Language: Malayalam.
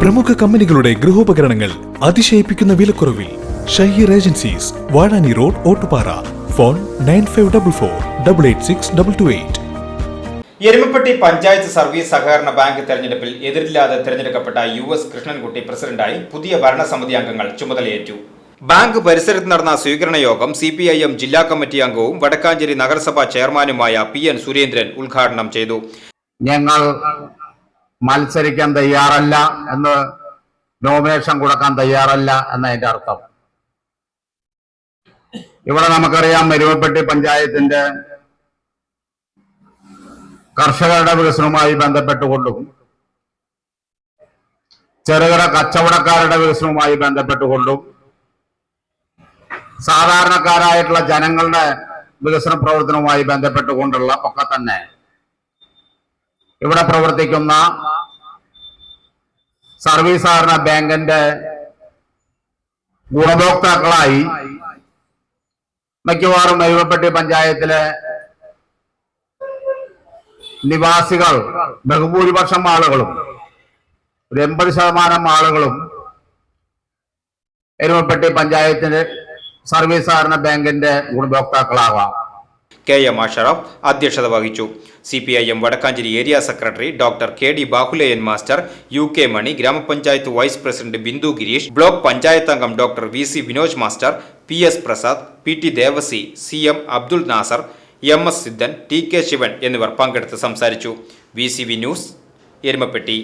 പ്രമുഖ കമ്പനികളുടെ ഗൃഹോപകരണങ്ങൾ അതിശയിപ്പിക്കുന്ന വിലക്കുറവിൽ Shaheer agencies Vazhani road Ottupara. Phone nine five double four double eight six double two eight. Erumapetty panchayat service സഹകരണ ബാങ്ക് തെരഞ്ഞെടുപ്പിൽ എതിരില്ലാതെ തെരഞ്ഞെടുക്കപ്പെട്ട യു എസ് കൃഷ്ണൻകുട്ടി പ്രസിഡന്റായി പുതിയ ഭരണസമിതി അംഗങ്ങൾ ചുമതലയേറ്റു. ബാങ്ക് പരിസരത്ത് നടന്ന സ്വീകരണ യോഗം സി പി ഐ എം ജില്ലാ കമ്മിറ്റി അംഗവും വടക്കാഞ്ചേരി നഗരസഭാ ചെയർമാനുമായ പി എൻ സുരേന്ദ്രൻ ഉദ്ഘാടനം ചെയ്തു. ഞങ്ങൾ മത്സരിക്കാൻ തയ്യാറല്ല എന്ന് നോമിനേഷൻ കൊടുക്കാൻ തയ്യാറല്ല എന്ന എന്നതിന്റെ അർത്ഥം. ഇവിടെ നമുക്കറിയാം എരുമപ്പെട്ടി പഞ്ചായത്തിന്റെ കർഷകരുടെ വികസനവുമായി ബന്ധപ്പെട്ടുകൊണ്ടും ചെറുകിട കച്ചവടക്കാരുടെ വികസനവുമായി ബന്ധപ്പെട്ടുകൊണ്ടും സാധാരണക്കാരായിട്ടുള്ള ജനങ്ങളുടെ വികസന പ്രവർത്തനവുമായി ബന്ധപ്പെട്ടുകൊണ്ടുള്ള ഒക്കെ തന്നെ ഇവിടെ പ്രവർത്തിക്കുന്ന സർവീസ് സഹകരണ ബാങ്കിന്റെ ഗുണഭോക്താക്കളായി മിക്കവാറും നൈവപ്പെട്ടി പഞ്ചായത്തിലെ നിവാസികൾ ബഹുഭൂരിപക്ഷം ആളുകളും ഒരു എൺപത് ശതമാനം ആളുകളും എരുമപ്പെട്ടി പഞ്ചായത്തിന്റെ സർവീസ് സഹകരണ ബാങ്കിന്റെ ഗുണഭോക്താക്കളാവാം. കെ എം അഷറഫ് അധ്യക്ഷത വഹിച്ചു. C P I M Vadakkanchery area secretary doctor K D Bahuleyan master U K Mani ഗ്രാമപഞ്ചായത്ത് vice president Bindu Gireesh block panchayat അംഗം doctor V C Vinoj master P S Prasad P T Devassy C M Abdul Nasser M S Siddhan T K Shivan എന്നിവർ പങ്കെടുത്ത് സംസാരിച്ചു. V C V news Erumapetty.